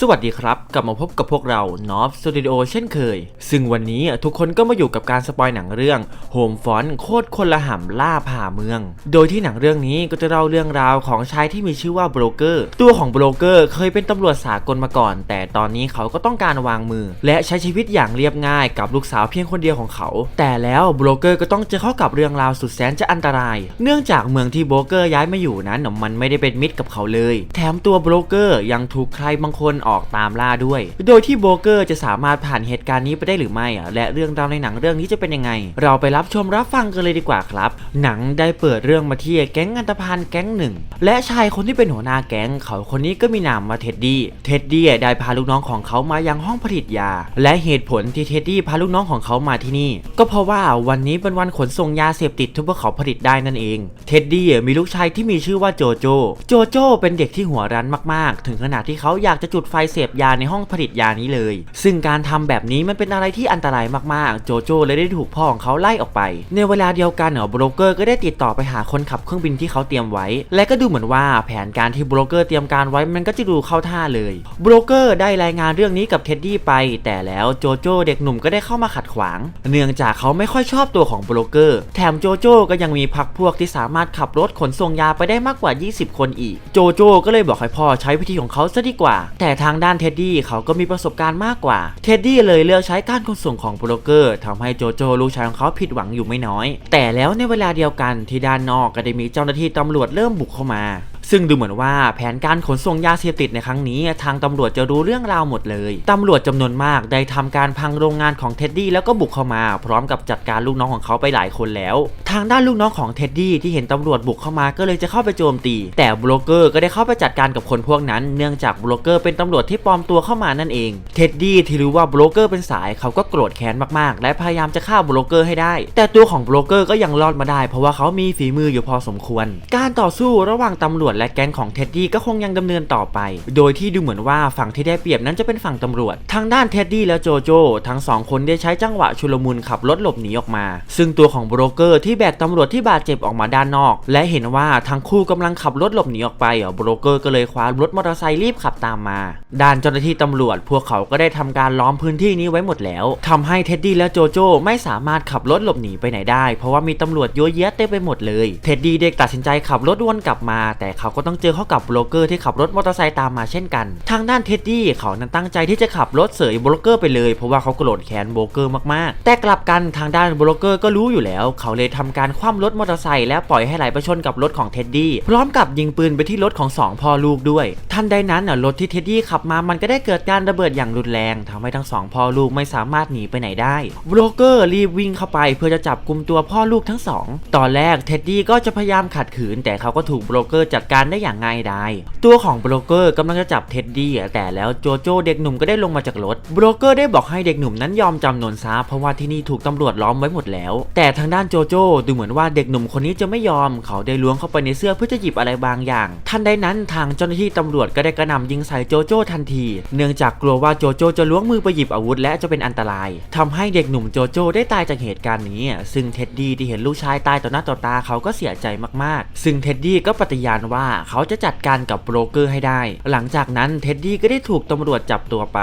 สวัสดีครับ กลับมาพบกับพวกเรา n o b Studio เช่นเคย ซึ่งวันนี้ทุกคนก็มาอยู่กับการสปอยหนังเรื่อง Home Font โคตรคนละห่ำล่าผ่าเมือง โดยที่หนังเรื่องนี้ก็จะเล่าเรื่องราวของชายที่มีชื่อว่าโบรกเกอร์ ตัวของโบรกเกอร์เคยเป็นตำรวจสากลมาก่อน แต่ตอนนี้เขาก็ต้องการวางมือ และใช้ชีวิตอย่างเรียบง่ายกับลูกสาวเพียงคนเดียวของเขา แต่แล้วโบรกเกอร์ก็ต้องเจอเข้ากับเรื่องราวสุดแสนจะอันตราย เนื่องจากเมืองที่โบรกเกอร์ย้ายมาอยู่นั้นมันไม่ได้เป็นมิตรกับเขาเลย แถมตัวโบรกเกอร์ยังถูกใครบางคนออกตามล่าด้วย โดยที่โบเกอร์จะสามารถผ่านเหตุการณ์นี้ไปได้หรือไม่อะและเรื่องราวในหนังเรื่องนี้จะเป็นยังไง เราไปรับชมรับฟังกันเลยดีกว่าครับ หนังได้เปิดเรื่องมาที่แก๊งอันตพานแก๊งหนึ่งและชายคนที่เป็นหัวหน้าแก๊งเขาคนนี้ก็มีนามว่าเท็ดดี้เท็ดดี้ได้พาลูกน้องของเขามายังห้องผลิตยา และเหตุผลที่เท็ดดี้พาลูกน้องของเขามาที่นี่ ก็เพราะว่าวันนี้เป็นวันขนส่งยาเสพติดที่พวกเขาผลิตได้นั่นเอง เท็ดดี้มีลูกชายที่มีชื่อว่าโจโจ โจโจเป็นเด็กที่หัวรั้นมากๆ ถึงขนาดที่เขาอยากจะจุดไฟเสพยาในห้องผลิตยานี้เลย ซึ่งการทำแบบนี้มันเป็นอะไรที่อันตรายมากๆ โจโจเลยได้ถูกพ่อของเขาไล่ออกไป ในเวลาเดียวกันเนาะโบรกเกอร์ก็ได้ติดต่อไปหาคนขับเครื่องบินที่เขาเตรียมไว้ และก็ดูเหมือนว่าแผนการที่โบรกเกอร์เตรียมการไว้มันก็จะดูเข้าท่าเลยโบรกเกอร์ได้รายงานเรื่องนี้กับเท็ดดี้ไป แต่แล้วโจโจเด็กหนุ่มก็ได้เข้ามาขัดขวาง เนื่องจากเขาไม่ค่อยชอบตัวของโบรกเกอร์ แถมโจโจก็ยังมีพักพวกที่สามารถขับรถขนส่งยาไปได้มากกว่า 20 คนอีก โจโจก็เลยบอกให้พ่อใช้วิธีของเขาซะดีกว่า แต่ทางด้านเท็ดดี้เขาก็มีประสบการณ์มากกว่า เท็ดดี้เลยเลือกใช้การขนส่งของโบรกเกอร์ทำให้โจโจลูกชายของเขาผิดหวังอยู่ไม่น้อย แต่แล้วในเวลาเดียวกันที่ด้านนอกก็ได้มีเจ้าหน้าที่ตำรวจเริ่มบุกเข้ามา ซึ่งดูเหมือนว่าแผนการขนส่งยาเสพติดในครั้งนี้ ทางตำรวจจะรู้เรื่องราวหมดเลยตำรวจจำนวนมากได้ทำการพังโรงงานของเท็ดดี้แล้วก็บุกเข้ามา พร้อมกับจัดการลูกน้องของเขาไปหลายคนแล้ว ทางด้านลูกน้องของเท็ดดี้ที่เห็นตำรวจบุกเข้ามาก็เลยจะเข้าไปโจมตี แต่โบรกเกอร์ก็ได้เข้าไปจัดการกับคนพวกนั้น เนื่องจากโบรกเกอร์เป็นตำรวจที่ปลอมตัวเข้ามานั่นเองเท็ดดี้ที่รู้ว่าโบรกเกอร์เป็นสายเขาก็โกรธแค้นมากๆ และพยายามจะฆ่าโบรกเกอร์ให้ได้ แต่ตัวของโบรกเกอร์ก็ยังรอดมาได้ เพราะว่าเขามีฝีมืออยู่พอสมควร การต่อสู้ระหว่างตำรวจและแก๊งของเท็ดดี้ก็คงยังดำเนินต่อไป โดยที่ดูเหมือนว่าฝั่งที่ได้เปรียบนั้นจะเป็นฝั่งตำรวจ ทางด้านเท็ดดี้และโจโจ้ทั้งสองคนได้ใช้จังหวะชุลมุนขับรถหลบหนีออกมา ซึ่งตัวของโบรกเกอร์ที่แบกตำรวจที่บาดเจ็บออกมาด้านนอก และเห็นว่าทั้งคู่กำลังขับรถหลบหนีออกไปอะโบรกเกอร์ก็เลยคว้ารถมอเตอร์ไซค์รีบขับตามมา ด้านเจ้าหน้าที่ตำรวจ พวกเขาก็ได้ทำการล้อมพื้นที่นี้ไว้หมดแล้วทำให้เท็ดดี้และโจโจ้ไม่สามารถขับรถหลบหนีไปไหนได้ เพราะว่ามีตำรวจเยอะแยะเต็มไปหมดเลย เท็ดดี้เด็กตัดสินใจขับรถวนกลับมาแต่เขาาก็ต้องเจอเข้ากับโบรกเกอร์ที่ขับรถมอเตอร์ไซค์ตามมาเช่นกัน ทางด้านเท็ดดี้เขานั้นตั้งใจที่จะขับรถเสยโบรกเกอร์ไปเลย เพราะว่าเขาโกรธแค้นโบรกเกอร์มากๆ แต่กลับกันทางด้านโบรกเกอร์ก็รู้อยู่แล้ว เขาเลยทำการคว่ำรถมอเตอร์ไซค์และปล่อยให้ไหลไปชนกับรถของเท็ดดี้พร้อมกับยิงปืนไปที่รถของสองพ่อลูกด้วยทันใดนั้นรถที่เท็ดดี้ขับมามันก็ได้เกิดการระเบิดอย่างรุนแรงทำให้ทั้งสองพ่อลูกไม่สามารถหนีไปไหนได้โบรกเกอร์รีบวิ่งเข้าไปเพื่อจะจับกลุ่มตัวพ่อลูกทั้งสองตอนแรกเท็ดดี้ก็จะพยายามขัดขืน แต่เขาก็ถูกโบรกเกอร์จัดการได้อย่างง่ายดายตัวของโบรกเกอร์กำลังจะจับเท็ดดี้แต่แล้วโจโจเด็กหนุ่มก็ได้ลงมาจากรถโบรกเกอร์ได้บอกให้เด็กหนุ่มนั้นยอมจำนนซะเพราะว่าที่นี่ถูกตำรวจล้อมไว้หมดแล้ว แต่ทางด้านโจโจดูเหมือนว่าเด็กหนุ่มคนนี้จะไม่ยอม เขาได้ล้วงเข้าไปในเสื้อเพื่อจะหยิบอะไรบางอย่าง ทันใดนั้นทางเจ้าหน้าที่ตำรวจก็ได้กระหน่ำยิงใส่โจโจทันที เนื่องจากกลัวว่าโจโจจะล้วงมือไปหยิบอาวุธและจะเป็นอันตรายทำให้เด็กหนุ่มโจโจได้ตายจากเหตุการณ์นี้ ซึ่งเท็ดดี้ที่เห็นลูกชายตายต่อหน้าต่อตาเขาก็เสียใจมากๆ ซึ่งเท็ดดี้ก็ปฏิญาณว่าเขาจะจัดการกับโบรกเกอร์ให้ได้ หลังจากนั้นเท็ดดี้ก็ได้ถูกตำรวจจับตัวไป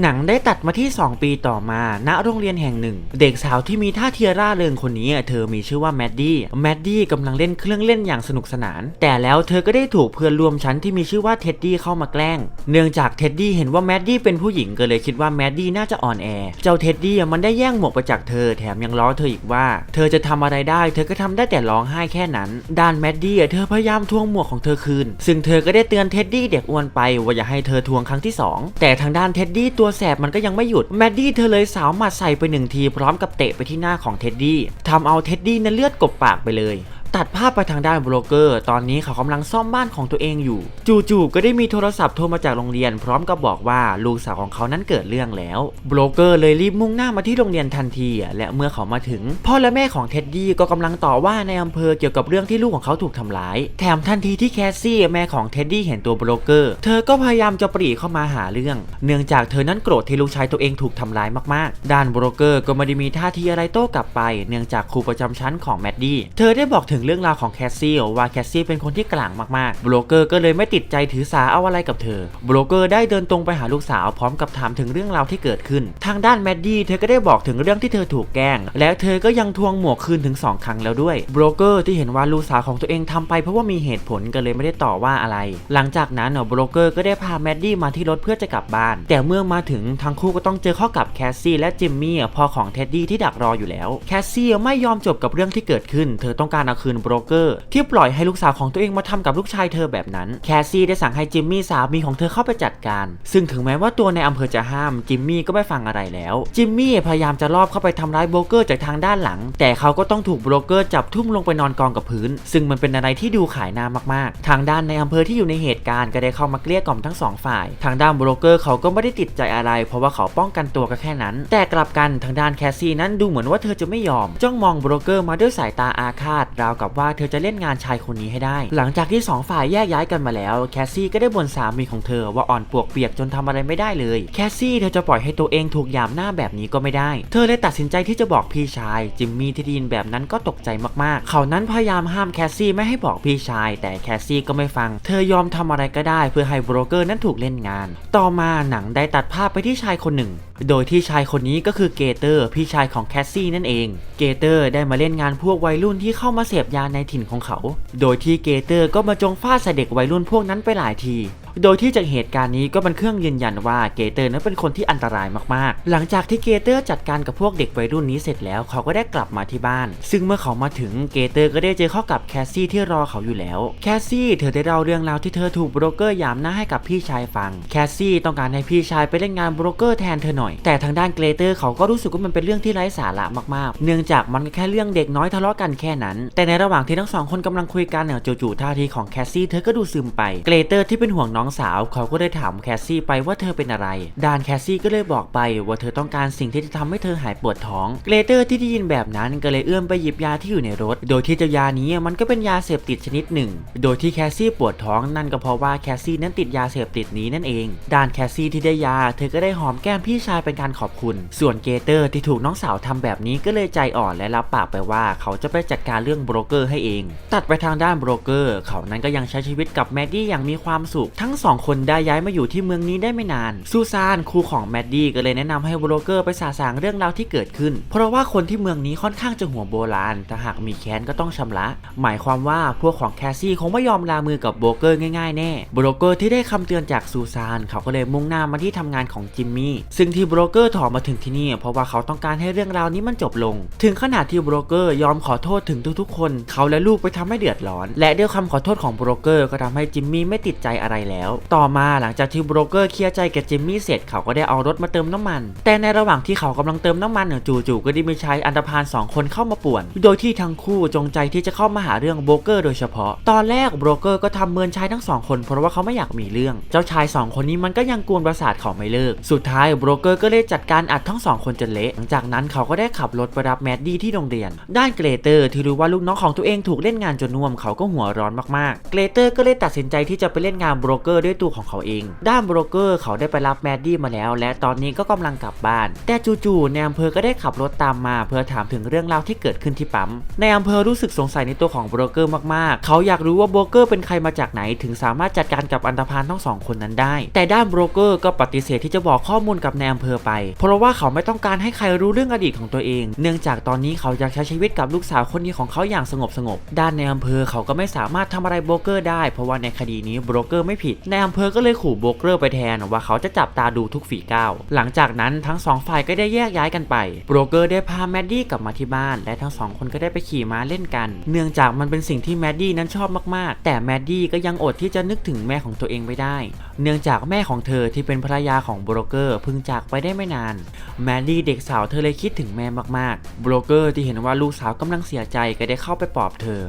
หนังได้ตัดมาที่ 2 ปีต่อมา ณ โรงเรียนแห่งหนึ่ง เด็กสาวที่มีท่าเทียร่าเริงคนนี้ เธอมีชื่อว่าแมดดี้แมดดี้กำลังเล่นเครื่องเล่นอย่างสนุกสนาน แต่แล้วเธอก็ได้ถูกเพื่อนร่วมชั้นที่มีชื่อว่าเท็ดดี้เข้ามาแกล้ง เนื่องจากเท็ดดี้เห็นว่าแมดดี้เป็นผู้หญิงก็เลยคิดว่าแมดดี้น่าจะอ่อนแอ เจ้าเท็ดดี้มันได้แย่งหมวกไปจากเธอ แถมยังล้อเธออีกว่า เธอจะทำอะไรได้ เธอก็ทำได้แต่ร้องไห้แค่นั้น ด้านแมดดี้เธอพยายามทวงหมวกของเธอคืน ซึ่งเธอก็ได้เตือนเท็ดดี้เด็กอ้วนไปว่าอย่าให้เธอทวงครั้งที่สองแต่ทางด้านเท็ดดี้ตัวแสบมันก็ยังไม่หยุดแมดดี้เธอเลยสาวหมัดใส่ไปหนึ่งทีพร้อมกับเตะไปที่หน้าของเท็ดดี้ทำเอาเท็ดดี้นั้นเลือดกบปากไปเลย ตัดภาพไปทางด้านโบรกเกอร์ ตอนนี้เขากำลังซ่อมบ้านของตัวเองอยู่ จู่ๆก็ได้มีโทรศัพท์โทรมาจากโรงเรียน พร้อมกับบอกว่าลูกสาวของเขานั้นเกิดเรื่องแล้วโบรกเกอร์เลยรีบมุ่งหน้ามาที่โรงเรียนทันที และเมื่อเขามาถึง พ่อและแม่ของเท็ดดี้ก็กำลังต่อว่าในอำเภอเกี่ยวกับเรื่องที่ลูกของเขาถูกทำร้าย แถมทันทีที่แคสซี่แม่ของเท็ดดี้เห็นตัวโบรกเกอร์ เธอก็พยายามจะปรีเข้ามาหาเรื่อง เนื่องจากเธอนั้นโกรธที่ลูกชายตัวเองถูกทำร้ายมากๆ ด้านโบรกเกอร์ก็ไม่ได้มีท่าทีอะไรโต้กลับไป เนื่องจากครูประจำชั้นของแมดดี้ เธอได้บอกถึงเรื่องราวของแคสซี่ว่าแคสซี่เป็นคนที่กลางมากๆโบรกเกอร์ก็เลยไม่ติดใจถือสาเอาอะไรกับเธอโบรกเกอร์ได้เดินตรงไปหาลูกสาวพร้อมกับถามถึงเรื่องราวที่เกิดขึ้น ทางด้านแมดดี้เธอก็ได้บอกถึงเรื่องที่เธอถูกแกล้ง และเธอก็ยังทวงหมวกคืนถึง 2 ครั้งแล้วด้วยโบรกเกอร์ที่เห็นว่าลูกสาวของตัวเองทำไปเพราะว่ามีเหตุผลก็เลยไม่ได้ต่อว่าอะไร หลังจากนั้นเนาะโบรกเกอร์ก็ได้พาแมดดี้มาที่รถเพื่อจะกลับบ้าน แต่เมื่อมาถึงทั้งคู่ก็ต้องเจอข้ากับแคสซี่และจิมมี่พ่อของเท็ดดี้ที่ดักรออยู่แล้วแคสซี่ไม่ยอมจบกับเรื่องที่เกิดขึ้น เธอต้องการเอาคืนโบรกเกอร์ ที่ปล่อยให้ลูกสาวของตัวเองมาทำกับลูกชายเธอแบบนั้น แคสซี่ได้สั่งให้จิมมี่สามีของเธอเข้าไปจัดการ ซึ่งถึงแม้ว่าตัวในอำเภอจะห้ามจิมมี่ก็ไม่ฟังอะไรแล้ว จิมมี่พยายามจะลอบเข้าไปทำร้ายโบรกเกอร์จากทางด้านหลัง แต่เขาก็ต้องถูกโบรกเกอร์จับทุ่มลงไปนอนกองกับพื้น ซึ่งมันเป็นอะไรที่ดูขายหน้ามากๆ ทางด้านในอำเภอที่อยู่ในเหตุการณ์ก็ได้เข้ามาเกลี้ยกล่อมทั้งสองฝ่าย ทางด้านโบรกเกอร์เขาก็ไม่ได้ติดใจอะไร เพราะว่าเขาป้องกันตัวก็แค่นั้น แต่กลับกันทางด้านแคสซี่นั้นดูเหมือนว่าเธอจะไม่ยอม จ้องมองโบรกเกอร์มาด้วยสายตาอาฆาตราวกับว่าเธอจะเล่นงานชายคนนี้ให้ได้ หลังจากที่สองฝ่ายแยกย้ายกันมาแล้ว แคสซี่ก็ได้บ่นสามีของเธอว่าอ่อนปวกเปียกจนทำอะไรไม่ได้เลย แคสซี่เธอจะปล่อยให้ตัวเองถูกหยามหน้าแบบนี้ก็ไม่ได้ เธอเลยตัดสินใจที่จะบอกพี่ชาย จิมมี่ที่ไดยินแบบนั้นก็ตกใจมากๆ เขานั้นพยายามห้ามแคสซี่ไม่ให้บอกพี่ชาย แต่แคสซี่ก็ไม่ฟัง เธอยอมทำอะไรก็ได้ เพื่อให้โบรกเกอร์นั้นถูกเล่นงาน ต่อมาหนังได้ตัดภาพไปที่ชายคนหนึ่ง โดยที่ชายคนนี้ก็คือเกเตอร์ พี่ชายของแคสซี่นั่นเอง เกเตอร์ได้มาเล่นงานพวกวัยรุ่นที่เข้ามาเสพยาในถิ่นของเขา โดยที่เกเตอร์ก็มาจงฟาดใส่เด็กวัยรุ่นพวกนั้นไปหลายที โดยที่จากเหตุการณ์นี้ก็เป็นเครื่องยืนยันว่าเกเตอร์นั้นเป็นคนที่อันตรายมากๆ หลังจากที่เกเตอร์จัดการกับพวกเด็กวัยรุ่นนี้เสร็จแล้วเขาก็ได้กลับมาที่บ้าน ซึ่งเมื่อเขามาถึงเกเตอร์ก็ได้เจอเข้ากับแคสซี่ที่รอเขาอยู่แล้ว แคสซี่เธอได้เล่าเรื่องราวที่เธอถูกโบรกเกอร์ยามหน้าให้กับพี่ชายฟัง แคสซี่ต้องการให้พี่ชายไปเล่นงานโบรกเกอร์แทนเธอหน่อย แต่ทางด้านเกเตอร์เขาก็รู้สึกว่ามันเป็นเรื่องที่ไร้สาระมากๆ เนื่องจากมันแค่เรื่องเด็กน้อยทะเลาะกันแค่นั้น แต่ในระหว่างที่ทั้งสองคนกำลังคุยกันเนี่ยจู่ๆท่าทีของแคสซี่เธอก็ดูซึมไป เกเตอร์ที่เป็นห่วงน้องสาวเขาก็ได้ถามแคสซี่ไปว่าเธอเป็นอะไร ดานแคสซี่ก็เลยบอกไปว่าเธอต้องการสิ่งที่จะทำให้เธอหายปวดท้อง เกรเตอร์ที่ได้ยินแบบนั้นก็เลยเอื้อมไปหยิบยาที่อยู่ในรถ โดยที่เจ้ายานี้มันก็เป็นยาเสพติดชนิดหนึ่ง โดยที่แคสซี่ปวดท้องนั่นก็เพราะว่าแคสซี่นั้นติดยาเสพติดนี้นั่นเอง ดานแคสซี่ที่ได้ยา เธอก็ได้หอมแก้มพี่ชายเป็นการขอบคุณ ส่วนเกเตอร์ที่ถูกน้องสาวทำแบบนี้ก็เลยใจอ่อนและรับปากไปว่าเขาจะไปจัดการเรื่องโบรกเกอร์ให้เอง ตัดไปทางด้านโบรกเกอร์ เขานั้นก็ยังใช้ชีวิตกับแมดดี้อย่างมีความสุขทั้งสองคนได้ย้ายมาอยู่ที่เมืองนี้ได้ไม่นาน ซูซานครูของแมดดี้ก็เลยแนะนำให้โบรเกอร์ไปสาสางเรื่องราวที่เกิดขึ้น เพราะว่าคนที่เมืองนี้ค่อนข้างจะหัวโบราณ ถ้าหากมีแค้นก็ต้องชำระ หมายความว่าพวกของแคสซี่คงไม่ยอมลามือกับโบรเกอร์ง่ายๆแน่โบรเกอร์ที่ได้คำเตือนจากซูซานเขาก็เลยมุ่งหน้ามาที่ทำงานของจิมมี่ซึ่งที่โบรเกอร์ถอมาถึงที่นี่ เพราะว่าเขาต้องการให้เรื่องราวนี้มันจบลง ถึงขนาดที่โบรเกอร์ยอมขอโทษถึงทุกๆ คน เขาและลูกไปทำให้เดือดร้อน และด้วยคำขอโทษของโบรเกอร์ก็ทำให้จิมมี่ไม่ติดใจอะไรแล้วต่อมาหลังจากที่โบรกเกอร์เคลียร์ใจกับจิมมี่เสร็จเขาก็ได้เอารถมาเติมน้ำมัน แต่ในระหว่างที่เขากำลังเติมน้ำมันเนี่ยจู่ๆก็ได้มีชายอันธพาลสองคนเข้ามาป่วน โดยที่ทั้งคู่จงใจที่จะเข้ามาหาเรื่องโบรกเกอร์โดยเฉพาะ ตอนแรกโบรกเกอร์ก็ทำเมินชายทั้งสองคนเพราะว่าเขาไม่อยากมีเรื่อง เจ้าชายสองคนนี้มันก็ยังกวนประสาทเขาไม่เลิก สุดท้ายโบรกเกอร์ก็เลยจัดการอัดทั้งสองคนจนเละหลังจากนั้นเขาก็ได้ขับรถไปรับแมดดี้ที่โรงเรียน ด้านเกรเตอร์ที่รู้ว่าลูกน้องของตัวเองถูกเล่นงานจนน่วมเขาก็หัวร้อนมากๆ เกรเตอร์ก็เลยตัดสินใจที่จะไปเล่นงานโบรกเกอร์ด้วยตัวของเขาเอง ด้านโบรกเกอร์เขาได้ไปรับแมดดี้มาแล้ว และตอนนี้ก็กำลังกลับบ้าน แต่จู่ๆในอำเภอก็ได้ขับรถตามมา เพื่อถามถึงเรื่องราวที่เกิดขึ้นที่ปั๊ม ในอำเภอรู้สึกสงสัยในตัวของโบรกเกอร์มากๆ เขาอยากรู้ว่าโบรกเกอร์เป็นใครมาจากไหน ถึงสามารถจัดการกับอันธพาลทั้งสองคนนั้นได้ แต่ด้านโบรกเกอร์ก็ปฏิเสธที่จะบอกข้อมูลกับในอำเภอไป เพราะว่าเขาไม่ต้องการให้ใครรู้เรื่องอดีตของตัวเอง เนื่องจากตอนนี้เขาอยากใช้ชีวิตกับลูกสาวคนนี้ของเขาอย่างสงบสงบๆด้านในอำเภอเขาก็ไม่สามารถทำอะไรโบรกเกอร์ได้ เพราะว่าในคดีนี้โบรกเกอร์ไม่ผิดในอำเภอก็เลยขู่โบรกเกอร์ไปแทนว่าเขาจะจับตาดูทุกฝีก้าว หลังจากนั้นทั้งสองฝ่ายก็ได้แยกย้ายกันไป โบรกเกอร์ได้พาแมดดี้กลับมาที่บ้าน และทั้งสองคนก็ได้ไปขี่ม้าเล่นกัน เนื่องจากมันเป็นสิ่งที่แมดดี้นั้นชอบมากๆ แต่แมดดี้ก็ยังอดที่จะนึกถึงแม่ของตัวเองไม่ได้ เนื่องจากแม่ของเธอที่เป็นภรรยาของโบรกเกอร์เพิ่งจากไปได้ไม่นาน แมดดี้เด็กสาวเธอเลยคิดถึงแม่มากๆ โบรกเกอร์ที่เห็นว่าลูกสาวกำลังเสียใจก็ได้เข้าไปปลอบเธอ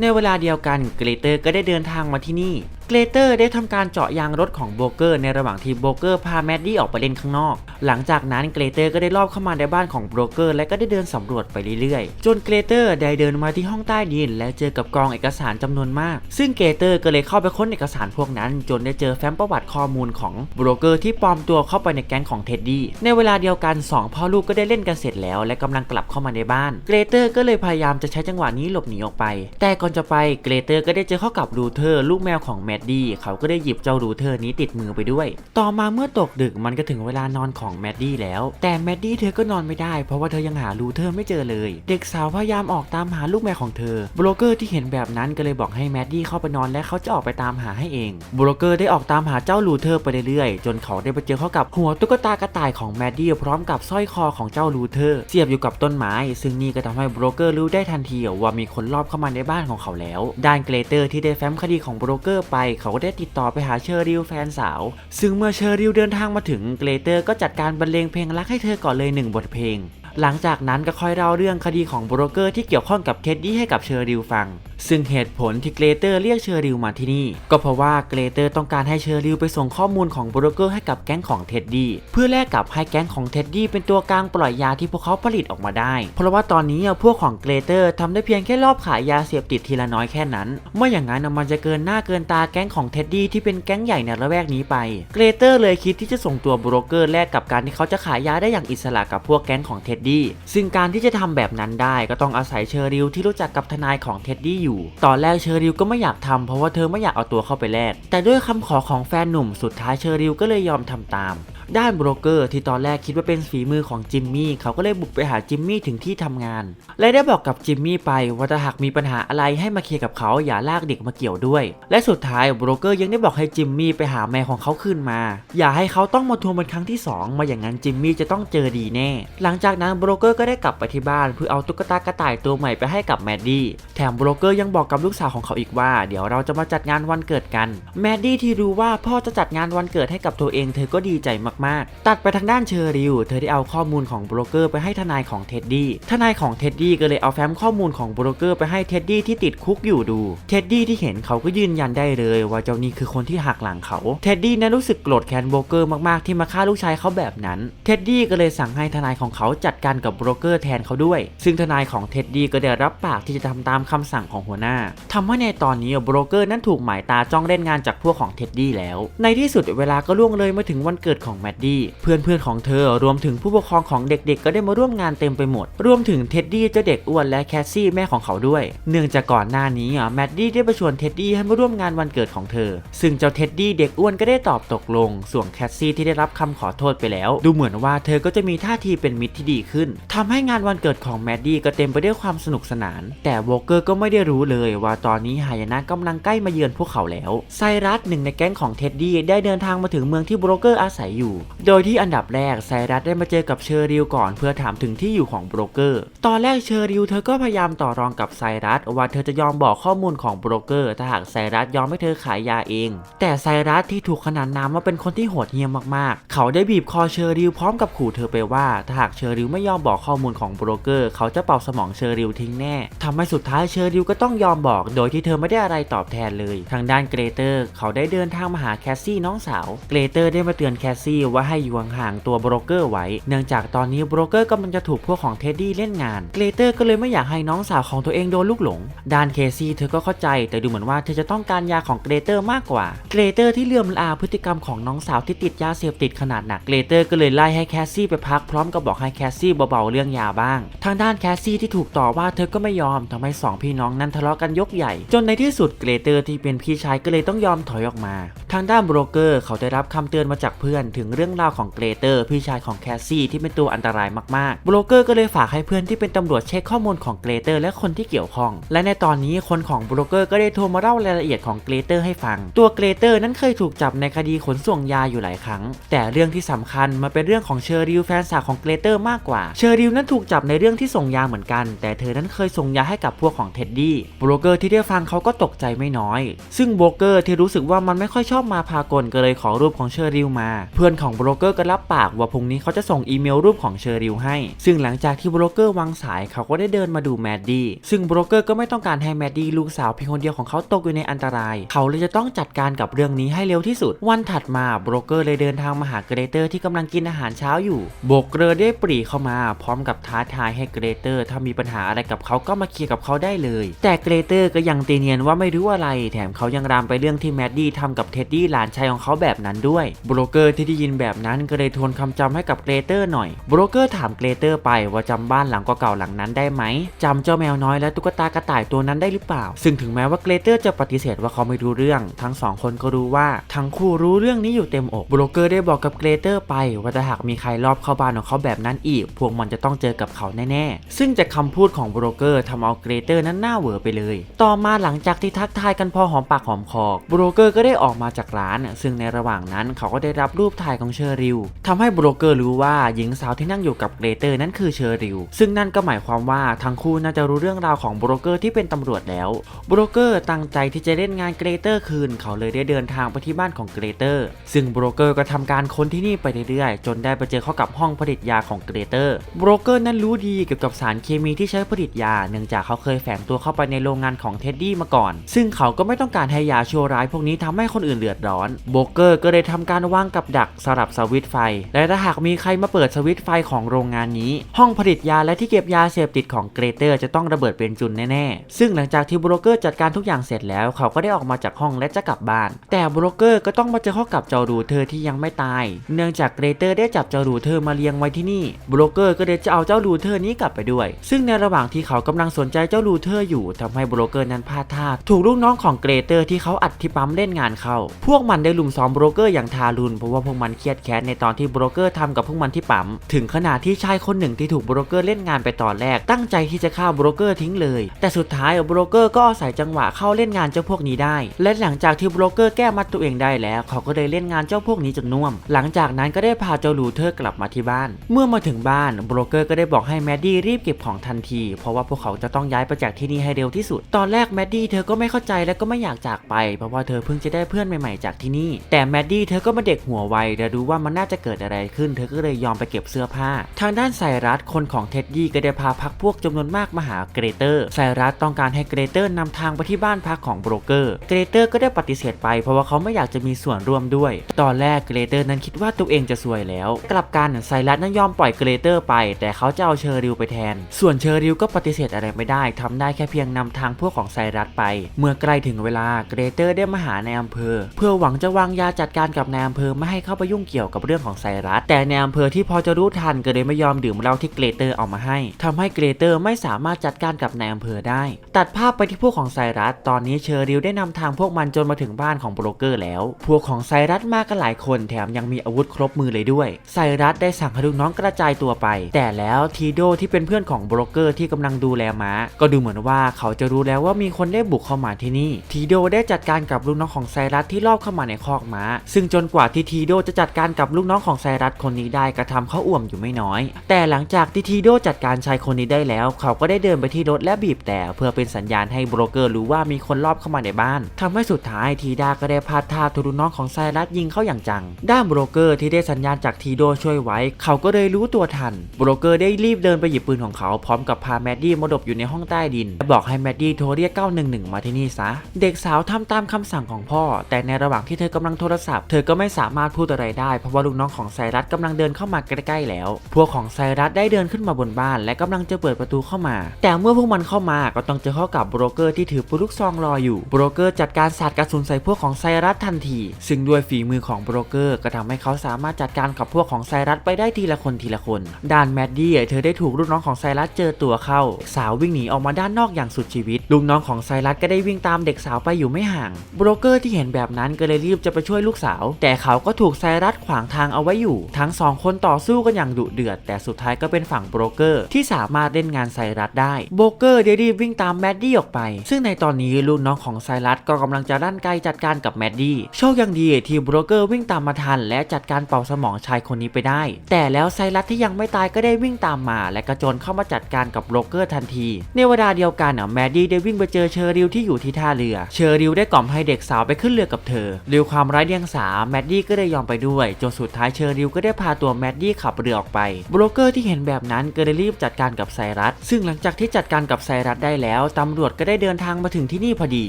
ในเวลาเดียวกันเกรเตอร์ก็ได้เดินทางมาที่นี่ เกรเตอร์ได้ทำการเจาะยางรถของโบเกอร์ในระหว่างที่โบเกอร์พาแมดดี้ออกไปเล่นข้างนอก หลังจากนั้นเกรเตอร์ก็ได้ลอบเข้ามาในบ้านของโบเกอร์และก็ได้เดินสำรวจไปเรื่อยๆ จนเกรเตอร์ได้เดินมาที่ห้องใต้ดิน และเจอกับกองเอกสารจำนวนมาก ซึ่งเกรเตอร์ก็เลยเข้าไปค้นเอกสารพวกนั้น จนได้เจอแฟ้มประวัติข้อมูลของโบเกอร์ที่ปลอมตัวเข้าไปในแก๊งของเท็ดดี้ในเวลาเดียวกันสองพ่อลูกก็ได้เล่นกันเสร็จแล้ว และกำลังกลับเข้ามาในบ้านเกรเตอร์ก็เลยพยายามจะใช้จังหวะนี้หลบหนีออกไป แต่ก่อนจะไปเกรเตอร์ก็ได้เจอเข้ากับรูเทอร์ลูกแมวของแมดดี้เขาก็ได้หยิบเจ้ารูเทอร์นี้ติดมือไปด้วย ต่อมาเมื่อตกดึกมันก็ถึงเวลานอนของแมดดี้แล้ว แต่แมดดี้เธอก็นอนไม่ได้เพราะว่าเธอยังหารูเทอร์ไม่เจอเลย เด็กสาวพยายามออกตามหาลูกแมวของเธอ โบรกเกอร์ที่เห็นแบบนั้นก็เลยบอกให้แมดดี้เข้าไปนอนและเขาจะออกไปตามหาให้เอง โบรกเกอร์ได้ออกตามหาเจ้ารูเทอร์ไปเรื่อยๆ จนเขาได้ไปเจอเข้ากับหัวตุ๊กตากระต่ายของแมดดี้พร้อมกับสร้อยคอของเจ้ารูเทอร์ เสียบอยู่กับต้นไม้ ซึ่งนี่ก็ทำให้โบรกเกอร์รู้ได้ทันทีว่ามีคนลอบเข้ามาในบ้านของเขาแล้ว ด้านเกรเตอร์ที่ได้แฟ้มคดีของโบรกเกอร์ไป เขาก็ได้ติดต่อไปหาเชอริลแฟนสาว ซึ่งเมื่อเชอริลเดินทางมาถึงเกรเตอร์ก็จัดการบรรเลงเพลงรักให้เธอก่อนเลยหนึ่งบทเพลง หลังจากนั้นก็ค่อยเล่าเรื่องคดีของโบรกเกอร์ที่เกี่ยวข้องกับเท็ดดี้ให้กับเชอริลฟัง ซึ่งเหตุผลที่เกรเตอร์เรียกเชอริลมาที่นี่ ก็เพราะว่าเกรเตอร์ต้องการให้เชอริลไปส่งข้อมูลของโบรกเกอร์ให้กับแก๊งของเท็ดดี้เพื่อแลกกับให้แก๊งของเท็ดดี้เป็นตัวกลางปล่อยยาที่พวกเขาผลิตออกมาได้ เพราะว่าตอนนี้พวกของเกรเตอร์ทำได้เพียงแค่รอบขายยาเสพติดทีละน้อยแค่นั้นไม่อย่างนั้นมันจะเกินหน้าเกินตาแก๊งของเท็ดดี้ที่เป็นแก๊งใหญ่ในละแวกนี้ไปเกรเตอร์เลยคิดที่จะส่งตัวโบรกเกอร์แลกกับการที่เขาจะขายยาได้อย่างอิสระกับพวกแก๊งของเท็ดดี้ซึ่งการที่จะทำแบบนั้นได้ก็ต้องอาศัยเชอริลที่รู้จักกับทนายของเท็ดดี้อยู่ตอนแรกเชอริลก็ไม่อยากทำเพราะว่าเธอไม่อยากเอาตัวเข้าไปแลกแต่ด้วยคำขอของแฟนหนุ่มสุดท้ายเชอริลก็เลยยอมทำตาม ด้านโบรกเกอร์ที่ตอนแรกคิดว่าเป็นฝีมือของจิมมี่เขาก็เลยบุกไปหาจิมมี่ถึงที่ทำงาน และได้บอกกับจิมมี่ไปว่าถ้าหากมีปัญหาอะไรให้มาเคลียร์กับเขาอย่าลากเด็กมาเกี่ยวด้วย และสุดท้ายโบรกเกอร์ยังได้บอกให้จิมมี่ไปหาแม่ของเขาคืนมา อย่าให้เขาต้องมาทวงเป็นครั้งที่สองมาอย่างนั้นจิมมี่จะต้องเจอดีแน่ หลังจากนั้นโบรกเกอร์ก็ได้กลับไปที่บ้านเพื่อเอาตุ๊กตากระต่ายตัวใหม่ไปให้กับแมดดี้แถมโบรกเกอร์ยังบอกกับลูกสาวของเขาอีกว่า เดี๋ยวเราจะมาจัดงานวันเกิดกันแมดดี้ที่รู้ว่าพ่อจะจัดงานวันเกิดให้กับตัวเองเธอก็ดีใจมากๆ ตัดไปทางด้านเชอริลเธอได้เอาข้อมูลของโบรกเกอร์ไปให้ทนายของเท็ดดี้ทนายของเท็ดดี้ก็เลยเอาแฟ้มข้อมูลของโบรกเกอร์ไปให้เท็ดดี้ที่ติดคุกอยู่ดูเท็ดดี้ที่เห็นเขาก็ยืนยันได้เลยว่าเจ้านี่คือคนที่หักหลังเขาเท็ดดี้นั้นรู้สึกโกรธแค้นโบรกเกอร์มากๆที่มาฆ่าลูกชายเขาแบบนั้นเท็ดดี้ก็เลยสั่งให้ทนายของเขาจัดการกับโบรกเกอร์แทนเขาด้วย ซึ่งทนายของเท็ดดี้ก็ได้รับปากที่จะทำตามคำสั่งของหัวหน้าทำให้ในตอนนี้โบรกเกอร์นั้นถูกหมายตาจ้องเล่นงานจากพวกของเท็ดดี้แล้ว ในที่สุดเวลาก็ล่วงเลยมาถึงวันเกิดของแมดดี้เพื่อนๆของเธอรวมถึงผู้ปกครองของเด็กๆ ก็ได้มาร่วมงานเต็มไปหมด รวมถึงเท็ดดี้เจ้าเด็กอ้วนและแคสซี่แม่ของเขาด้วย เนื่องจากก่อนหน้านี้อะแมดดี้ได้ไปชวนเท็ดดี้ให้มาร่วมงานวันเกิดของเธอ ซึ่งเจ้าเท็ดดี้เด็กอ้วนก็ได้ตอบตกลง ส่วนแคสซี่ที่ได้รับคำขอโทษไปแล้ว ดูเหมือนว่าเธอก็จะมีท่าทีเป็นมิตรที่ดีขึ้นทำให้งานวันเกิดของแมดดี้ก็เต็มไปด้วยความสนุกสนาน แต่โวเกอร์ก็ไม่ได้รู้เลยว่าตอนนี้หายนะกำลังใกล้มาเยือนพวกเขาแล้วไซรัสหนึ่งในแก๊งของเท็ดดี้ได้เดินทางมาถึงเมืองที่โบรกเกอร์อาศัยอยู่โดยที่อันดับแรกไซรัสได้มาเจอกับเชอริลก่อนเพื่อถามถึงที่อยู่ของโบรกเกอร์ ตอนแรกเชอริลเธอก็พยายามต่อรองกับไซรัสว่าเธอจะยอมบอกข้อมูลของโบรกเกอร์ถ้าหากไซรัสยอมให้เธอขายยาเอง แต่ไซรัสที่ถูกขนานนามว่าเป็นคนที่โหดเหี้ยมมากๆ เขาได้บีบคอเชอริลพร้อมกับขู่เธอไปว่าถ้าหากเชอริลไม่ยอมบอกข้อมูลของโบรกเกอร์ เขาจะเป่าสมองเชอริลทิ้งแน่ทำให้สุดท้ายเชอริลก็ต้องยอมบอกโดยที่เธอไม่ได้อะไรตอบแทนเลย ทางด้านเกรเตอร์ เขาได้เดินทางมาหาแคสซี่น้องสาว เกรเตอร์ได้มาเตือนแคสซี่ว่าให้อยู่ห่างๆตัวโบรกเกอร์ไว้ เนื่องจากตอนนี้โบรกเกอร์กำลังจะถูกพวกของเท็ดดี้เล่นงาน เกรเตอร์ก็เลยไม่อยากให้น้องสาวของตัวเองโดนลูกหลง ด้านเคซี่เธอก็เข้าใจ แต่ดูเหมือนว่าเธอจะต้องการยาของเกรเตอร์มากกว่า เกรเตอร์ที่เลื่อมลาพฤติกรรมของน้องสาวที่ติดยาเสพติดขนาดหนัก เกรเตอร์ก็เลยไล่ให้แคสซี่ไปพักพร้อมกับบอกให้แคสซี่เบาๆเรื่องยาบ้าง ทางด้านแคสซี่ที่ถูกต่อว่าเธอก็ไม่ยอมทำให้สองพี่น้องนั้นทะเลาะกันยกใหญ่ จนในที่สุดเกรเตอร์ที่เป็นพี่ชายก็เลยต้องยอมถอยออกมา ทางด้านโบรกเกอร์เขาได้รับคำเตือนมาจากเพื่อนถึงเรื่องราวของเกรเตอร์พี่ชายของแคสซี่ที่เป็นตัวอันตรายมากๆ โบรกเกอร์ก็เลยฝากให้เพื่อนที่เป็นตำรวจเช็คข้อมูลของเกรเตอร์และคนที่เกี่ยวข้อง และในตอนนี้คนของโบรกเกอร์ก็ได้โทรมาเล่ารายละเอียดของเกรเตอร์ให้ฟัง ตัวเกรเตอร์นั้นเคยถูกจับในคดีขนส่งยาอยู่หลายครั้ง แต่เรื่องที่สำคัญมาเป็นเรื่องของเชอริลแฟนสาวของเกรเตอร์มากกว่า เชอริลนั้นถูกจับในเรื่องที่ส่งยาเหมือนกัน แต่เธอนั้นเคยส่งยาให้กับพวกของเท็ดดี้โบรกเกอร์ที่ได้ฟังเขาก็ตกใจไม่น้อย ซึ่งโบรกเกอร์ที่รู้สึกว่ามันไม่ค่อยชอบมาพากลก็เลยขอรูปของเชอริลมา เพื่อนของโบรกเกอร์ก็รับปากว่าพรุ่งนี้เขาจะส่งอีเมลรูปของเชอริลให้ ซึ่งหลังจากที่โบรกเกอร์วางสายเขาก็ได้เดินมาดูแมดดี้ซึ่งโบรกเกอร์ก็ไม่ต้องการให้แมดดี้ลูกสาวเพียงคนเดียวของเขาตกอยู่ในอันตราย เขาเลยจะต้องจัดการกับเรื่องนี้ให้เร็วที่สุด วันถัดมาโบรกเกอร์เลยเดินทางมาหาเกรเตอร์ที่กำลังกินอาหารเช้าอยู่โบกเกอร์ได้ปรีเข้ามาพร้อมกับท้าทายให้เกรเตอร์ ถ้ามีปัญหาอะไรกับเขาก็มาเคลียร์กับเขาได้เลย แต่เกรเตอร์ก็ยังตีเนียนว่าไม่รู้อะไร แถมเขายังรามไปเรื่องที่แมดดี้ทำกับเท็ดดี้หลานชายของเขาแบบนั้นด้วยโบรกเกอร์ที่ได้ยินแบบนั้นก็เลยทวนคำจำให้กับเกรเตอร์หน่อยโบรกเกอร์ถามเกรเตอร์ไปว่าจำบ้านหลังเก่าๆหลังนั้นได้ไหมจำเจ้าแมวน้อยและตุ๊กตากระต่ายตัวนั้นได้หรือเปล่า ซึ่งถึงแม้ว่าเกรเตอร์จะปฏิเสธว่าเขาไม่รู้เรื่อง ทั้งสองคนก็รู้ว่าทั้งคู่รู้เรื่องนี้อยู่เต็มอกโบรกเกอร์ได้บอกกับเกรเตอร์ไป ว่าถ้าหากมีใครรอบเข้าบ้านของเขาแบบนั้นอีก พวกมันจะต้องเจอกับเขาแน่ๆ ซึ่งจากคำพูดของโบรกเกอร์ทำเอาเกรเตอร์นั้นหน้าเหวอไปเลย ต่อมาหลังจากที่ทักทายกันพอหอมปากหอมคอโบรกเกอร์ก็ได้ออกมาจากร้าน ซึ่งในระหว่างนั้นเขาก็ได้รับรูปถ่ายของเชอริลทำให้โบรกเกอร์รู้ว่าหญิงสาวที่นั่งอยู่กับเกรเตอร์นั้นคือเชอริลซึ่งนั่นก็หมายความว่าทั้งคู่น่าจะรู้เรื่องราวของโบรกเกอร์ที่เป็นตำรวจแล้วโบรกเกอร์ตั้งใจที่จะเล่นงานเกรเตอร์คืน เขาเลยได้เดินทางไปที่บ้านของเกรเตอร์ ซึ่งโบรกเกอร์ก็ทำการค้นที่นี่ไปเรื่อยๆ จนได้ไปเจอเข้ากับห้องผลิตยาของเกรเตอร์โบรกเกอร์นั้นรู้ดีเกี่ยวกับสารเคมีที่ใช้ผลิตยา เนื่องจากเขาเคยแฝงตัวเข้าไปในโรงงานของเท็ดดี้มาก่อน ซึ่งเขาก็ไม่ต้องการให้ยาชั่วร้ายพวกนี้ทำให้คนอื่นเดือดร้อนโบรกเกอร์ก็เลยทำการวางกับดักสลับสวิตไฟ และถ้าหากมีใครมาเปิดสวิตไฟของโรงงานนี้ ห้องผลิตยาและที่เก็บยาเสพติดของเกรเตอร์จะต้องระเบิดเป็นจุนแน่ๆ ซึ่งหลังจากที่โบรกเกอร์จัดการทุกอย่างเสร็จแล้วเขาก็ได้ออกมาจากห้องและจะกลับบ้าน แต่โบรกเกอร์ก็ต้องมาเจอข้ากับเจ้าดูเธอที่ยังไม่ตาย เนื่องจากเกรเตอร์ได้จับเจ้าดูเธอมาเลี้ยงไว้ที่นี่โบรกเกอร์ก็เลยจะเอาเจ้าดูเธอนี้กลับไปด้วย ซึ่งในระหว่างที่เขากำลังสนใจเจ้าดูเธออยู่ทำให้โบรกเกอร์นั้นพลาดท่าถูกลูกน้องของเกรเตอร์ที่เขาอัดที่ปั๊มเล่นงานเข้าพวกมันได้ลุมซ้อมบรกเกอร์อย่างทารุณเพราะว่าพวกมันเครียดแค้นในตอนที่โบรกเกอร์ทำกับพวกมันที่ปั๊มถึงขนาดที่ชายคนหนึ่งที่ถูกโบรกเกอร์เล่นงานไปตอนแรก ตั้งใจที่จะฆ่าโบรกเกอร์ทิ้งเลย แต่สุดท้ายโบรกเกอร์ก็อาศัยจังหวะเข้าเล่นงานเจ้าพวกนี้ได้ และหลังจากที่โบรกเกอร์แก้มัดตัวเองได้แล้ว เขาก็เลยเล่นงานเจ้าพวกนี้จนน่วม หลังจากนั้นก็ได้พาเจ้าลูเทอร์กลับมาที่บ้าน เมื่อมาถึงบ้านโบรกเกอร์ก็ได้บอกให้แมดดี้รีบเก็บของทันที เพราะว่าพวกเขาจะต้องย้ายไปจากที่นี่ให้เร็วที่สุด ตอนแรกแมดดี้เธอก็ไม่เข้าใจและก็ไม่อยากจากไป เพราะว่าเธอเพิ่งจะได้เพื่อนใหม่ๆจากที่นี่ แต่แมดดี้เธอก็มาเด็กหัวไวและรู้ว่ามันน่าจะเกิดอะไรขึ้น เธอก็เลยยอมไปเก็บเสื้อผ้า ทางด้านไซรัสคนของเท็ดดี้ก็ได้พาพักพวกจำนวนมากมาหาเกรเตอร์ไซรัสต้องการให้เกรเตอร์นำทางไปที่บ้านพักของโบรกเกอร์เกรเตอร์ก็ได้ปฏิเสธไปเพราะว่าเขาไม่อยากจะมีส่วนร่วมด้วย ตอนแรกเกรเตอร์นั้นคิดว่าตัวเองจะซวยแล้ว กลับกันไซรัสนั้นยอมปล่อยเกรเตอร์ไป แต่เขาจะเอาเชอริลไปแทน ส่วนเชอริลก็ปฏิเสธอะไรไม่ได้ทำได้แค่เพียงนำทางพวกของไซรัสไป เมื่อใกล้ถึงเวลาเกรเตอร์ได้มาหาในอำเภอ เพื่อหวังจะวางยาจัดการกับนายอำเภอไม่ให้เข้าไปยุ่งเกี่ยวกับเรื่องของไซรัส แต่ในอำเภอที่พอจะรู้ทันก็เลยไม่ยอมดื่มเหล้าที่เกรเตอร์เอามาให้ทำให้เกรเตอร์ไม่สามารถจัดการกับนายอำเภอได้ ตัดภาพไปที่พวกของไซรัส ตอนนี้เชอริลได้นำทางพวกมันจนมาถึงบ้านของโบรกเกอร์แล้ว พวกของไซรัสมากันหลายคนแถมยังมีอาวุธครบมือเลยด้วย ไซรัสได้สั่งให้ลูกน้องกระจายตัวไป แต่แล้วทีโดที่เป็นเพื่อนของโบรกเกอร์ที่กำลังดูแลม้า ก็ดูเหมือนว่าเขาจะรู้แล้วว่ามีคนได้บุกเข้ามาที่นี่ ทีโดได้จัดการกับลูกน้องของไซรัสที่ลอบเข้ามาในคอกม้า ซึ่งจนกว่าที่ทีโดจะจัดการกับลูกน้องของไซรัสคนนี้ได้กระทำเขาอ่วมอยู่ไม่น้อย แต่หลังจากที่ทีโดจัดการชายคนนี้ได้แล้ว เขาก็ได้เดินไปที่รถและบีบแต่เพื่อเป็นสัญญาณให้โบรกเกอร์รู้ว่ามีคนลอบเข้ามาในบ้านทำให้สุดท้ายทีดาก็ได้พลาดท่าถูกลูกน้องของไซรัสยิงเข้าอย่างจัง ด้านโบรกเกอร์ที่ได้สัญญาณจากทีโดช่วยไว้ เขาก็เลยรู้ตัวทัน โบรกเกอร์ได้รีบเดินไปหยิบปืนของเขาพร้อมกับพาแมดดี้มาหลบอยู่ในห้องใต้ดินและบอกให้แมดดี้โทรเรียก 911 มาที่นี่ซะ เด็กสาวทำตามคำสั่งของพ่อ แต่ในระหว่างที่เธอกำลังโทรศัพท์เธอก็ไม่สามารถพูดอะไรได้เพราะว่าลูกน้องของไซรัสกำลังเดินเข้ามาใกล้ๆแล้ว พวกของไซรัสได้เดินขึ้นมาบนบ้าน และกำลังจะเปิดประตูเข้ามา แต่เมื่อพวกมันเข้ามาก็ต้องเจอเข้ากับโบรกเกอร์ที่ถือปืนลูกซองรออยู่โบรกเกอร์จัดการสาดกระสุนใส่พวกของไซรัสทันที ซึ่งด้วยฝีมือของโบรกเกอร์ก็ทำให้เขาสามารถจัดการกับพวกของไซรัสไปได้ทีละคนทีละคนด้านแมดดี้เธอได้ถูกลูกน้องของไซรัสเจอตัวเข้า สาววิ่งหนีออกมาด้านนอกอย่างสุดชีวิตลูกน้องของไซรัสก็ได้วิ่งตามเด็กสาวไปอยู่ไม่ห่างโบรกเกอร์ที่เห็นแบบนั้นก็เลยรีบจะไปช่วยลูกสาว แต่เขาก็ถูกไซรัสขวางทางเอาไว้อยู่ ทั้งสองคนต่อสู้กันอย่างดุเดือด แต่สุดท้ายก็เป็นฝั่งโบรกเกอร์ที่สามารถเล่นงานไซรัสได้โบรกเกอร์ได้รีบวิ่งตามแมดดี้ออกไป ซึ่งในตอนนี้ลูกน้องของไซรัสก็กำลังจะด้านไกลจัดการกับแมดดี้โชคยังดีที่โบรกเกอร์วิ่งตามมาทัน และจัดการเป่าสมองชายคนนี้ไปได้ แต่แล้วไซรัสที่ยังไม่ตายก็ได้วิ่งตามมา และกระโจนเข้ามาจัดการกับโบรกเกอร์ทันที ในเวลาเดียวกันแมดดี้ได้วิ่งไปเจอเชอริลที่อยู่ที่ท่าเรือ เชอริลได้กล่อมให้เด็กสาวไปขึ้นเรือกับเธอด้วยความไร้เดียงสาแมดดี้ก็ได้ยอมไปด้วยด้วยจนสุดท้ายเชอริวก็ได้พาตัวแมดดี้ขับเรือออกไปโบรกเกอร์ที่เห็นแบบนั้นก็เลยรีบจัดการกับไซรัส ซึ่งหลังจากที่จัดการกับไซรัสได้แล้วตำรวจก็ได้เดินทางมาถึงที่นี่พอดี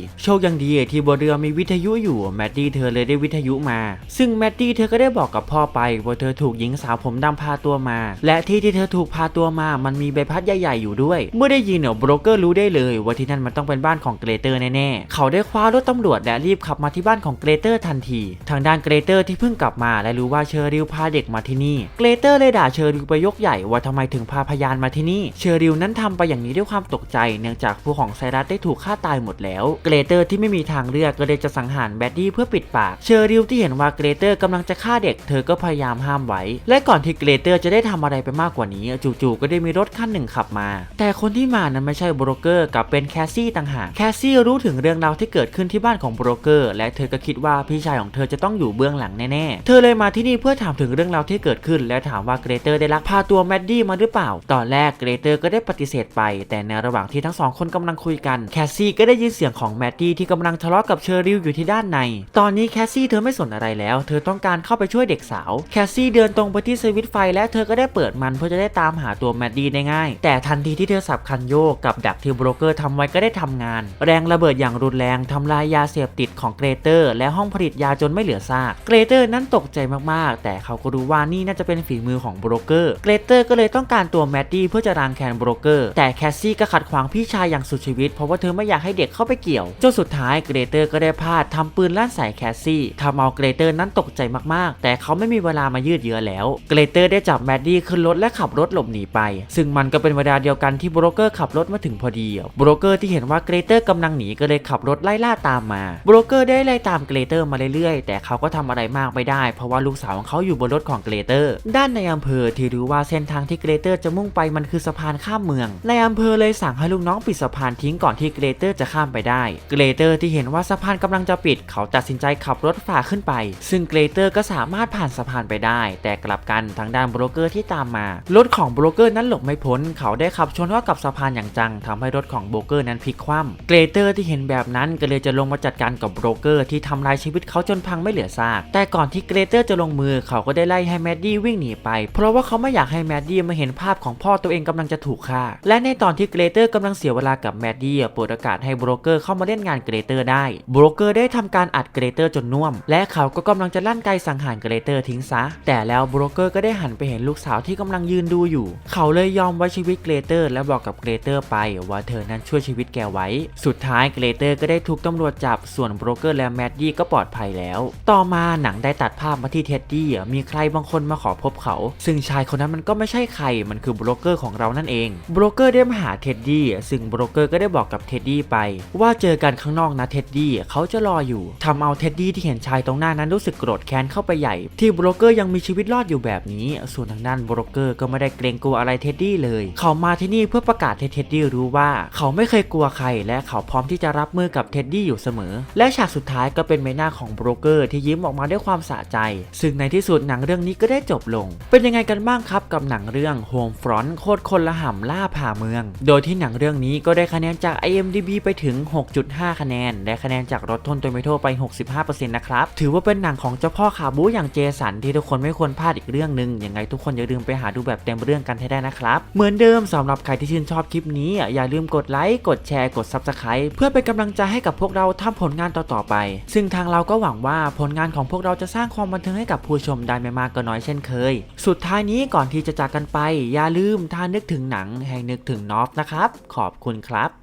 โชคยังดีที่บนเรือมีวิทยุอยู่แมดดี้เธอเลยได้วิทยุมา ซึ่งแมดดี้เธอก็ได้บอกกับพ่อไปว่าเธอถูกหญิงสาวผมดำพาตัวมา และที่ที่เธอถูกพาตัวมา มันมีใบพัดใหญ่ ๆ อยู่ด้วย เมื่อได้ยินเนี่ยโบรกเกอร์รู้ได้เลยว่าที่นั่นมันต้องเป็นบ้านของเกรเตอร์แน่ๆเขาได้คว้ารถตำรวจและรีบขับมาที่บ้านของเกรเตอร์ทันที ทางด้านเกรเตอร์ที่เพิ่งกลับมาและรู้ว่าเชอริวพาเด็กมาที่นี่ เกรเตอร์เลยด่าเชอริวไปยกใหญ่ว่าทำไมถึงพาพยานมาที่นี่ เชอริวนั้นทำไปอย่างนี้ด้วยความตกใจ เนื่องจากผู้ของไซรัสได้ถูกฆ่าตายหมดแล้ว เกรเตอร์ที่ไม่มีทางเลือกก็เลยจะสังหารแบดดี้เพื่อปิดปาก เชอริวที่เห็นว่าเกรเตอร์กำลังจะฆ่าเด็ก เธอก็พยายามห้ามไว้ และก่อนที่เกรเตอร์จะได้ทำอะไรไปมากกว่านี้ จู่ๆก็ได้มีรถคันหนึ่งขับมา แต่คนที่มานั้นไม่ใช่โบรกเกอร์กับเป็นแคสซี่ต่างหาก แคสซี่รู้ถึงเรื่องราวที่เกิดขึ้นที่บ้านของโบรกเกอร์ และเธอก็คิดว่าพี่ชายของเธอจะต้องอยู่เบื้องหลังแน่ๆ เธอเลยมาที่นี่เพื่อถามถึงเรื่องราวที่เกิดขึ้น และถามว่าเกรเตอร์ได้ลักพาตัวแมดดี้มาหรือเปล่า ตอนแรกเกรเตอร์ก็ได้ปฏิเสธไป แต่ในระหว่างที่ทั้งสองคนกำลังคุยกันแคสซี่ก็ได้ยินเสียงของแมดดี้ที่กำลังทะเลาะกับเชอริลอยู่ที่ด้านใน ตอนนี้แคสซี่เธอไม่สนอะไรแล้ว เธอต้องการเข้าไปช่วยเด็กสาว แคสซี่เดินตรงไปที่สวิตไฟ และเธอก็ได้เปิดมันเพื่อจะได้ตามหาตัวแมดดี้ได้ง่าย แต่ทันทีที่เธอสับคันโยกกับดักที่โบรกเกอร์ทำไว้ก็ได้ทำงาน แรงระเบิดอย่างรุนแรงทำลายยาเสพติดของเกรเตอร์ และห้องผลิตยาจนไม่เหลือซากเกรเตอร์นั้นตกใจมากๆ แต่เขาก็รู้ว่านี่น่าจะเป็นฝีมือของโบรกเกอร์ เกรเตอร์ก็เลยต้องการตัวแมดดี้เพื่อจะรางแคนโบรกเกอร์ แต่แคสซี่ก็ขัดขวางพี่ชายอย่างสุดชีวิต เพราะว่าเธอไม่อยากให้เด็กเข้าไปเกี่ยว จนสุดท้ายเกรเตอร์ก็ได้พลาดทำปืนลั่นใส่แคสซี่ทำเอาเกรเตอร์นั้นตกใจมากๆ แต่เขาไม่มีเวลามายืดเยื้อแล้ว เกรเตอร์ได้จับแมดดี้ขึ้นรถและขับรถหลบหนีไป ซึ่งมันก็เป็นเวลาเดียวกันที่โบรกเกอร์ขับรถมาถึงพอดี โบรกเกอร์ที่เห็นว่าเกรเตอร์กำลังหนีก็เลยขับรถไล่ล่าตามมา โบรกเกอร์ได้ไล่ตามเกรเตอร์มาเรื่อยๆ แต่เขาก็ทำอะไรมากไม่ได้เพราะว่าลูกสาวของเขาอยู่บนรถของเกรเตอร์ ด้านในอำเภอที่รู้ว่าเส้นทางที่เกรเตอร์จะมุ่งไปมันคือสะพานข้ามเมือง ในอำเภอเลยสั่งให้ลูกน้องปิดสะพานทิ้งก่อนที่เกรเตอร์จะข้ามไปได้ เกรเตอร์ที่เห็นว่าสะพานกำลังจะปิด เขาตัดสินใจขับรถฝ่าขึ้นไป ซึ่งเกรเตอร์ก็สามารถผ่านสะพานไปได้ แต่กลับกันทางด้านโบรกเกอร์ที่ตามมา รถของโบรกเกอร์นั้นหลบไม่พ้น เขาได้ขับชนเข้ากับสะพานอย่างจังทำให้รถของโบรกเกอร์นั้นพลิกคว่ำเกรเตอร์ที่เห็นแบบนั้นก็เลยจะลงมาจัดการกับโบรกเกอร์ที่ทำลายชีวิตเขาจนพังไม่เหลือซาก แต่ก่อนที่เกรเตอร์จะลงมือเขาก็ได้ไล่ให้แมดดี้วิ่งหนีไป เพราะว่าเขาไม่อยากให้แมดดี้มาเห็นภาพของพ่อตัวเองกำลังจะถูกฆ่า และในตอนที่เกรเตอร์กำลังเสียเวลากับแมดดี้เปิดโอกาสให้โบรกเกอร์เข้ามาเล่นงานเกรเตอร์ได้โบรกเกอร์ได้ทำการอัดเกรเตอร์จนน่วม และเขาก็กำลังจะลั่นไกสังหารเกรเตอร์ทิ้งซะ แต่แล้วโบรกเกอร์ก็ได้หันไปเห็นลูกสาวที่กำลังยืนดูอยู่ เขาเลยยอมไว้ชีวิตเกรเตอร์ และบอกกับเกรเตอร์ไปว่าเธอนั้นช่วยชีวิตแกไว้ สุดท้ายเกรเตอร์ก็ได้ถูกตำรวจจับส่วนโบรกเกอร์และแมดดี้ก็ปลอดภัยแล้ว ต่อมาหนังได้ตัดภาพมาที่เท็ดดี้มีใครบางคนมาขอพบเขา ซึ่งชายคนนั้นมันก็ไม่ใช่ใครมันคือโบรกเกอร์ของเรานั่นเองโบรกเกอร์ได้มาหาเท็ดดี้ซึ่งโบรกเกอร์ก็ได้บอกกับเท็ดดี้ไป ว่าเจอกันข้างนอกนะเท็ดดี้เขาจะรออยู่ทำเอาเท็ดดี้ที่เห็นชายตรงหน้านั้นรู้สึกโกรธแค้นเข้าไปใหญ่ ที่โบรกเกอร์ยังมีชีวิตรอดอยู่แบบนี้ ส่วนทางด้านโบรกเกอร์ก็ไม่ได้เกรงกลัวอะไรเท็ดดี้เลย เขามาที่นี่เพื่อประกาศให้เท็ดดี้รู้ว่า เขาไม่เคยกลัวใคร และเขาพร้อมที่จะรับมือกับเท็ดดี้อยู่เสมอ และฉากสุดท้ายก็เป็นใบหน้าของโบรกเกอร์ที่ยิ้มออกมาด้วยความสะใจซึ่งในที่สุดหนังเรื่องนี้ก็ได้จบลง เป็นยังไงกันบ้างครับกับหนังเรื่อง Home Front โคตรคนละห่ำล่าผ่าเมือง โดยที่หนังเรื่องนี้ก็ได้คะแนนจาก IMDb ไปถึง 6.5 คะแนนและคะแนนจากรถทนโตเมโตไป 65%นะครับ ถือว่าเป็นหนังของเจ้าพ่อขาบูอย่างเจสันที่ทุกคนไม่ควรพลาดอีกเรื่องหนึ่งยังไงทุกคนอย่าลืมไปหาดูแบบเต็มเรื่องกันให้ได้นะครับ เหมือนเดิมสำหรับใครที่ชื่นชอบคลิปนี้ อย่าลืมกดไลค์ กดแชร์ กด Subscribe เพื่อเป็นกำลังใจให้กับพวกเราทำผลงานต่อๆไป ซึ่งทางเราก็หวังว่าผลงานของพวกเราจะสร้างความบันเทิงให้กับผู้ชมได้ไม่มากก็น้อยเช่นเคย สุดท้ายนี้ก่อนที่จะจากกันไป อย่าลืมถ้านึกถึงหนังให้นึกถึงนอฟนะครับ ขอบคุณครับ